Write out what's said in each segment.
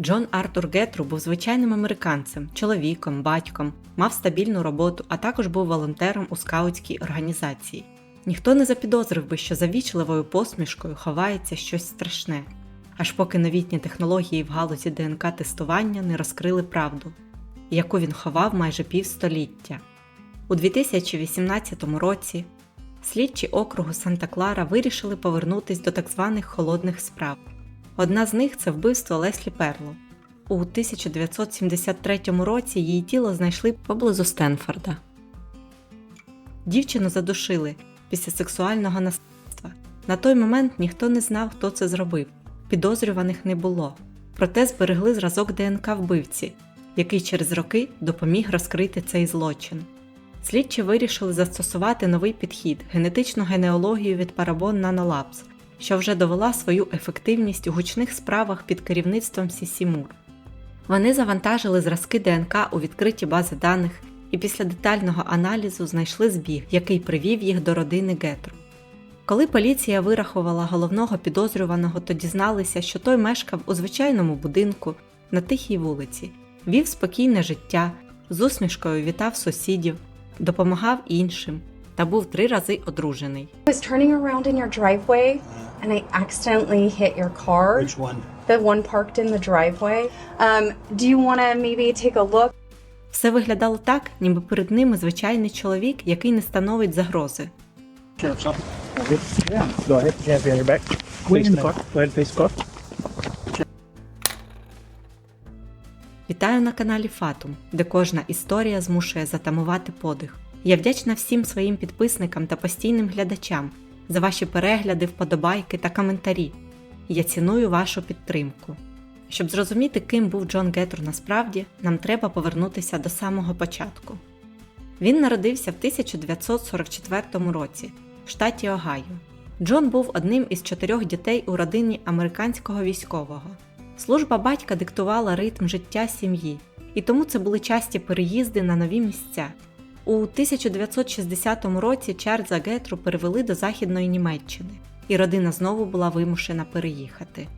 Джон Артур Гетру був звичайним американцем, чоловіком, батьком, мав стабільну роботу, а також був волонтером у скаутській організації. Ніхто не запідозрив би, що за вічливою посмішкою ховається щось страшне, аж поки новітні технології в галузі ДНК-тестування не розкрили правду, яку він ховав майже півстоліття. У 2018 році слідчі округу Санта-Клара вирішили повернутись до так званих холодних справ. Одна з них це вбивство Леслі Перло. У 1973 році її тіло знайшли поблизу Стенфорда. Дівчину задушили після сексуального насильства. На той момент ніхто не знав, хто це зробив. Підозрюваних не було. Проте зберегли зразок ДНК вбивці, який через роки допоміг розкрити цей злочин. Слідчі вирішили застосувати новий підхід генетичну генеалогію від Parabon Nanolabs, що вже довела свою ефективність у гучних справах під керівництвом Сісі Мур. Вони завантажили зразки ДНК у відкриті бази даних і після детального аналізу знайшли збіг, який привів їх до родини Гетру. Коли поліція вирахувала головного підозрюваного, то дізналися, що той мешкав у звичайному будинку на тихій вулиці, вів спокійне життя, з усмішкою вітав сусідів, допомагав іншим та був три рази одружений. I was turning around in your driveway and I accidentally hit your car, Which one? the one parked in the driveway. Um, do you want to maybe take a look? Все виглядало так, ніби перед ними звичайний чоловік, який не становить загрози. Вітаю на каналі Фатум, де кожна історія змушує затамувати подих. Я вдячна всім своїм підписникам та постійним глядачам за ваші перегляди, вподобайки та коментарі. Я ціную вашу підтримку. Щоб зрозуміти, ким був Джон Гетрур насправді, нам треба повернутися до самого початку. Він народився в 1944 році в штаті Огайо. Джон був одним із чотирьох дітей у родині американського військового. Служба батька диктувала ритм життя сім'ї, і тому це були часті переїзди на нові місця. У 1960 році Чарльза Гетру перевели до Західної Німеччини, і родина знову була вимушена переїхати.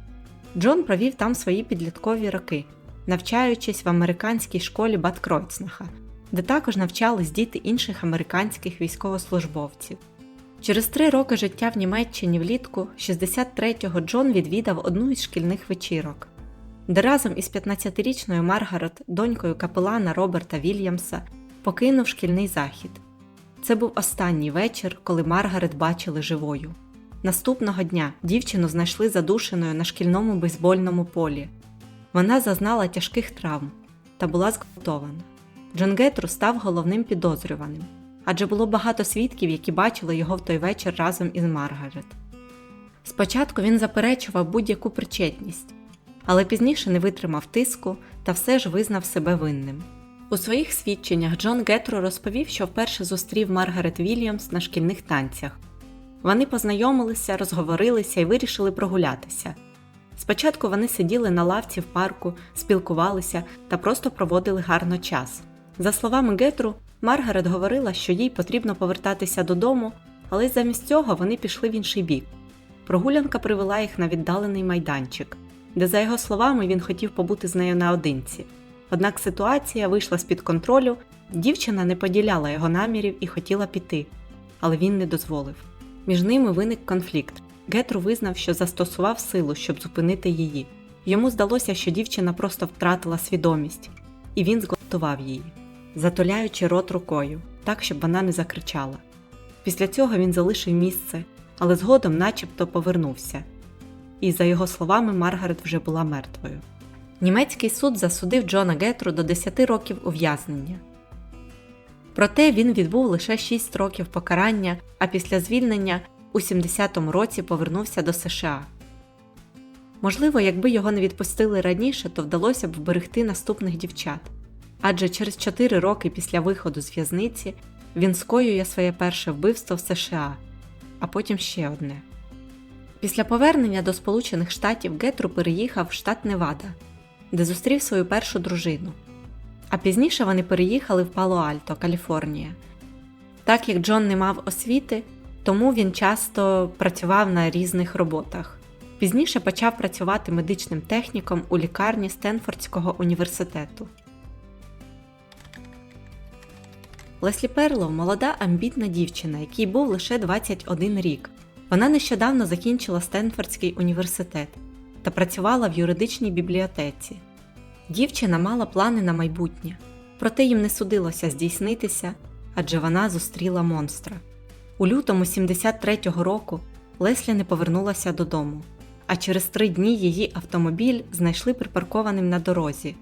Джон провів там свої підліткові роки, навчаючись в американській школі Бат Кройцнаха, де також навчались діти інших американських військовослужбовців. Через три роки життя в Німеччині влітку 63-го Джон відвідав одну із шкільних вечірок, де разом із 15-річною Маргарет, донькою капелана Роберта Вільямса, покинув шкільний захід. Це був останній вечір, коли Маргарет бачили живою. Наступного дня дівчину знайшли задушеною на шкільному бейсбольному полі. Вона зазнала тяжких травм та була зґвалтована. Джон Гетру став головним підозрюваним, адже було багато свідків, які бачили його в той вечір разом із Маргарет. Спочатку він заперечував будь-яку причетність, але пізніше не витримав тиску та все ж визнав себе винним. У своїх свідченнях Джон Гетро розповів, що вперше зустрів Маргарет Вільямс на шкільних танцях. Вони познайомилися, розговорилися і вирішили прогулятися. Спочатку вони сиділи на лавці в парку, спілкувалися та просто проводили гарно час. За словами Гетру, Маргарет говорила, що їй потрібно повертатися додому, але замість цього вони пішли в інший бік. Прогулянка привела їх на віддалений майданчик, де, за його словами, він хотів побути з нею наодинці. Однак ситуація вийшла з-під контролю, дівчина не поділяла його намірів і хотіла піти, але він не дозволив. Між ними виник конфлікт. Гетру визнав, що застосував силу, щоб зупинити її. Йому здалося, що дівчина просто втратила свідомість, і він зґвалтував її, затуляючи рот рукою, так, щоб вона не закричала. Після цього він залишив місце, але згодом начебто повернувся. І, за його словами, Маргарет вже була мертвою. Німецький суд засудив Джона Гетру до 10 років ув'язнення. Проте він відбув лише 6 років покарання, а після звільнення у 70-му році повернувся до США. Можливо, якби його не відпустили раніше, то вдалося б вберегти наступних дівчат. Адже через 4 роки після виходу з в'язниці він скоює своє перше вбивство в США, а потім ще одне. Після повернення до Сполучених Штатів Гетру переїхав в штат Невада, де зустрів свою першу дружину. А пізніше вони переїхали в Пало-Альто, Каліфорнія. Так як Джон не мав освіти, тому він часто працював на різних роботах. Пізніше почав працювати медичним техніком у лікарні Стенфордського університету. Леслі Перлоу молода амбітна дівчина, якій був лише 21 рік. Вона нещодавно закінчила Стенфордський університет та працювала в юридичній бібліотеці. Дівчина мала плани на майбутнє, проте їм не судилося здійснитися, адже вона зустріла монстра. У лютому 73-го року Леслі не повернулася додому, а через три дні її автомобіль знайшли припаркованим на дорозі.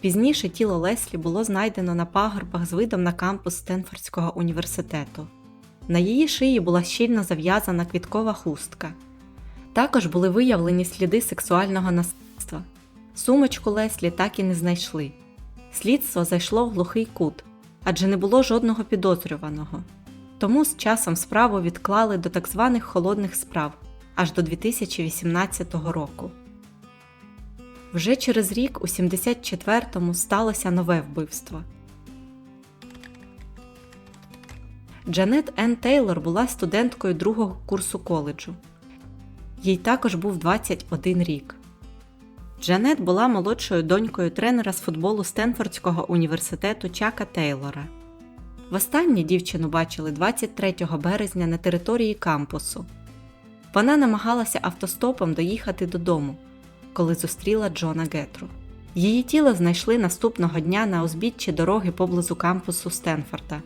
Пізніше тіло Леслі було знайдено на пагорбах з видом на кампус Стенфордського університету. На її шиї була щільно зав'язана квіткова хустка. Також були виявлені сліди сексуального насильства. Сумочку Леслі так і не знайшли. Слідство зайшло в глухий кут, адже не було жодного підозрюваного. Тому з часом справу відклали до так званих холодних справ аж до 2018 року. Вже через рік, у 74-му, сталося нове вбивство. Джанет Енн Тейлор була студенткою другого курсу коледжу. Їй також був 21 рік. Джанет була молодшою донькою тренера з футболу Стенфордського університету Чака Тейлора. Востаннє дівчину бачили 23 березня на території кампусу. Вона намагалася автостопом доїхати додому, коли зустріла Джона Гетру. Її тіло знайшли наступного дня на узбіччі дороги поблизу кампусу Стенфорда.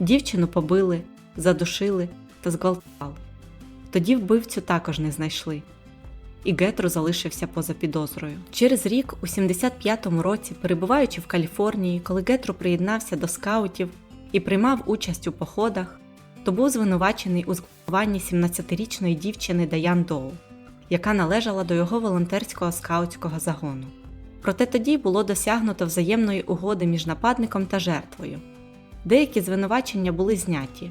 Дівчину побили, задушили та зґвалтували. Тоді вбивцю також не знайшли. І Гетро залишився поза підозрою. Через рік, у 75-му році, перебуваючи в Каліфорнії, коли Гетро приєднався до скаутів і приймав участь у походах, то був звинувачений у зґвалтуванні 17-річної дівчини Даян Доу, яка належала до його волонтерського скаутського загону. Проте тоді було досягнуто взаємної угоди між нападником та жертвою. Деякі звинувачення були зняті,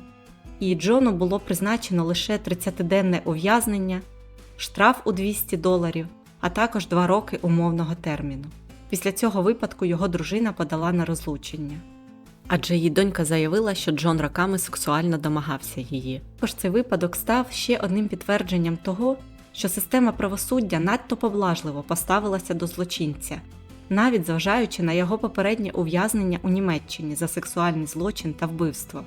і Джону було призначено лише 30-денне ув'язнення, штраф у 200 доларів, а також 2 роки умовного терміну. Після цього випадку його дружина подала на розлучення. Адже її донька заявила, що Джон роками сексуально домагався її. Також цей випадок став ще одним підтвердженням того, що система правосуддя надто поблажливо поставилася до злочинця, навіть зважаючи на його попереднє ув'язнення у Німеччині за сексуальний злочин та вбивство.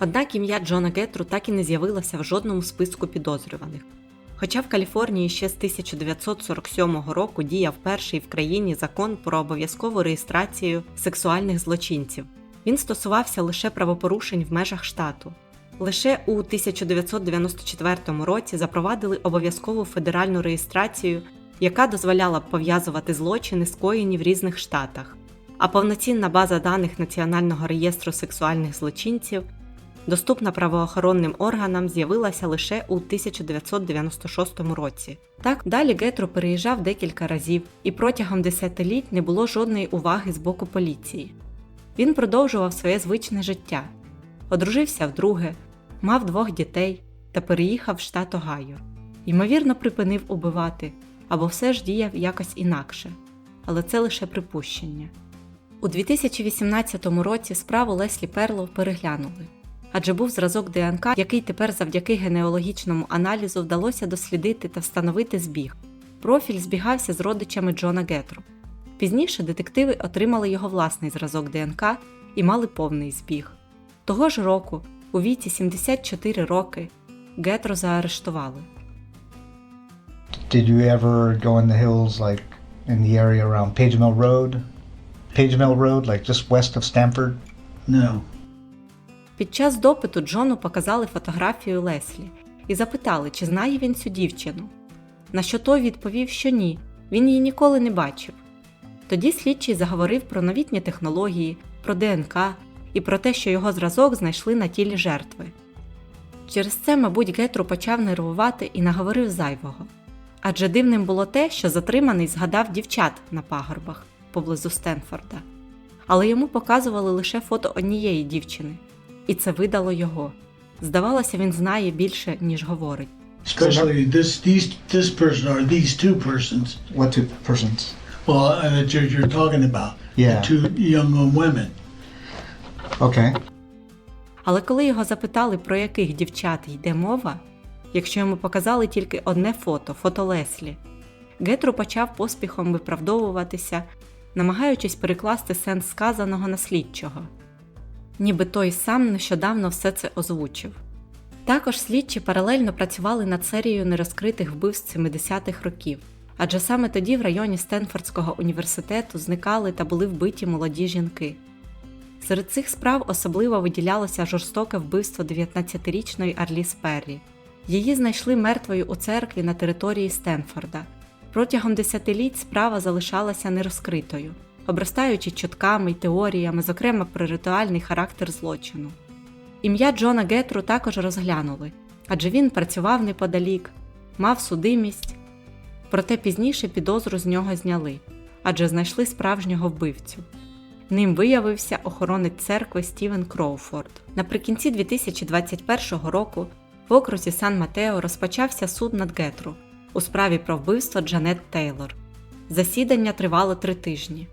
Однак ім'я Джона Гетру так і не з'явилося в жодному списку підозрюваних. Хоча в Каліфорнії ще з 1947 року діяв перший в країні закон про обов'язкову реєстрацію сексуальних злочинців, він стосувався лише правопорушень в межах штату. Лише у 1994 році запровадили обов'язкову федеральну реєстрацію, яка дозволяла пов'язувати злочини, скоєні в різних штатах. А повноцінна база даних Національного реєстру сексуальних злочинців, доступна правоохоронним органам, з'явилася лише у 1996 році. Так, далі Гетро переїжджав декілька разів, і протягом десятиліть не було жодної уваги з боку поліції. Він продовжував своє звичне життя, одружився вдруге, мав двох дітей та переїхав в штат Огайо. Ймовірно, припинив убивати або все ж діяв якось інакше, але це лише припущення. У 2018 році справу Леслі Перлов переглянули, адже був зразок ДНК, який тепер завдяки генеалогічному аналізу вдалося дослідити та встановити збіг. Профіль збігався з родичами Джона Гетру. Пізніше детективи отримали його власний зразок ДНК і мали повний збіг. Того ж року, у віці 74 роки, Гетро заарештували. Did you ever go in the hills, like in the area around Page Mill Road? Page Mill Road, like just west of Stamford? No. Під час допиту Джону показали фотографію Леслі і запитали, чи знає він цю дівчину. На що той відповів, що ні, він її ніколи не бачив. Тоді слідчий заговорив про новітні технології, про ДНК і про те, що його зразок знайшли на тілі жертви. Через це, мабуть, Гетру почав нервувати і наговорив зайвого. Адже дивним було те, що затриманий згадав дівчат на пагорбах поблизу Стенфорда. Але йому показували лише фото однієї дівчини, і це видало його. Здавалося, він знає більше, ніж говорить. Especially this, these, this person or these two persons. What two persons? Well, uh, that you're, you're talking about. Yeah. The two young women. Okay. Але коли його запитали, про яких дівчат йде мова, якщо йому показали тільки одне фото фото Леслі. Гетру почав поспіхом виправдовуватися, намагаючись перекласти сенс сказаного на слідчого, ніби той сам нещодавно все це озвучив. Також слідчі паралельно працювали над серією нерозкритих вбивств 70-х років, адже саме тоді в районі Стенфордського університету зникали та були вбиті молоді жінки. Серед цих справ особливо виділялося жорстоке вбивство 19-річної Арліс Перрі. Її знайшли мертвою у церкві на території Стенфорда. Протягом десятиліть справа залишалася нерозкритою, обростаючи чутками й теоріями, зокрема про ритуальний характер злочину. Ім'я Джона Гетру також розглянули, адже він працював неподалік, мав судимість, проте пізніше підозру з нього зняли, адже знайшли справжнього вбивцю. Ним виявився охоронець церкви Стівен Кроуфорд. Наприкінці 2021 року в окрузі Сан Матео розпочався суд над Гетру у справі про вбивство Джанет Тейлор. Засідання тривало три тижні.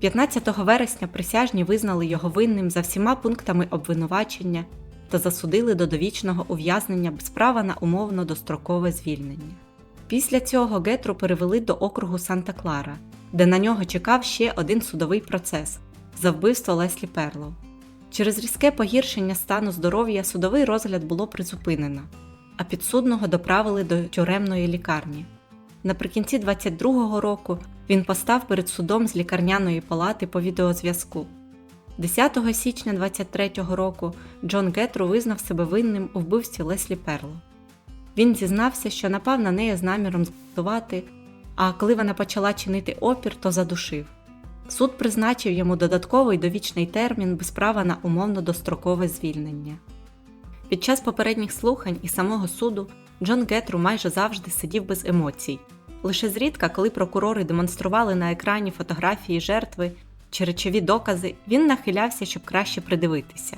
15 вересня присяжні визнали його винним за всіма пунктами обвинувачення та засудили до довічного ув'язнення без права на умовно дострокове звільнення. Після цього Гетру перевели до округу Санта-Клара, де на нього чекав ще один судовий процес за вбивство Леслі Перлоу. Через різке погіршення стану здоров'я судовий розгляд було призупинено, а підсудного доправили до тюремної лікарні. Наприкінці 22-го року він постав перед судом з лікарняної палати по відеозв'язку. 10 січня 23-го року Джон Гетру визнав себе винним у вбивстві Леслі Перло. Він зізнався, що напав на неї з наміром збивати, а коли вона почала чинити опір, то задушив. Суд призначив йому додатковий довічний термін без права на умовно дострокове звільнення. Під час попередніх слухань і самого суду Джон Гетру майже завжди сидів без емоцій. Лише зрідка, коли прокурори демонстрували на екрані фотографії жертви чи речові докази, він нахилявся, щоб краще придивитися.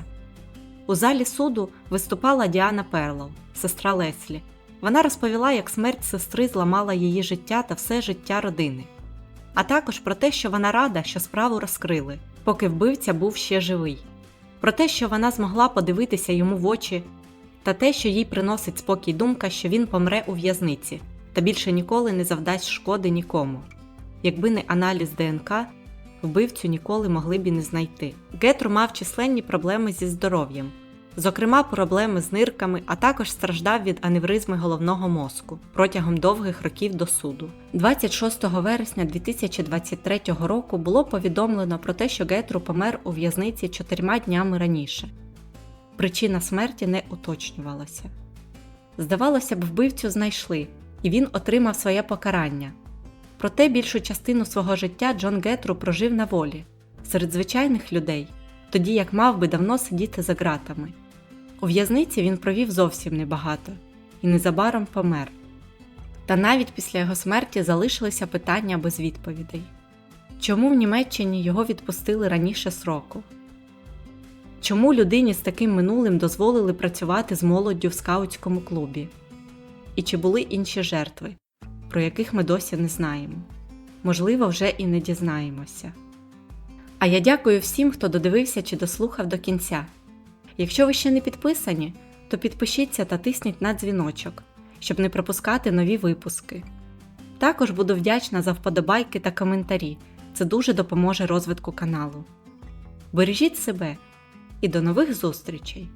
У залі суду виступала Діана Перлоу, сестра Леслі. Вона розповіла, як смерть сестри зламала її життя та все життя родини, а також про те, що вона рада, що справу розкрили, поки вбивця був ще живий, про те, що вона змогла подивитися йому в очі, та те, що їй приносить спокій думка, що він помре у в'язниці та більше ніколи не завдасть шкоди нікому. Якби не аналіз ДНК, вбивцю ніколи могли б і не знайти. Гетру мав численні проблеми зі здоров'ям, зокрема проблеми з нирками, а також страждав від аневризми головного мозку протягом довгих років до суду. 26 вересня 2023 року було повідомлено про те, що Гетру помер у в'язниці чотирма днями раніше. Причина смерті не уточнювалася. Здавалося б, вбивцю знайшли, і він отримав своє покарання. Проте більшу частину свого життя Джон Гетру прожив на волі, серед звичайних людей, тоді як мав би давно сидіти за ґратами. У в'язниці він провів зовсім небагато і незабаром помер. Та навіть після його смерті залишилися питання без відповідей. Чому в Німеччині його відпустили раніше сроку? Чому людині з таким минулим дозволили працювати з молоддю в скаутському клубі? І чи були інші жертви, про яких ми досі не знаємо? Можливо, вже і не дізнаємося. А я дякую всім, хто додивився чи дослухав до кінця. Якщо ви ще не підписані, то підпишіться та тисніть на дзвіночок, щоб не пропускати нові випуски. Також буду вдячна за вподобайки та коментарі, це дуже допоможе розвитку каналу. Бережіть себе і до нових зустрічей!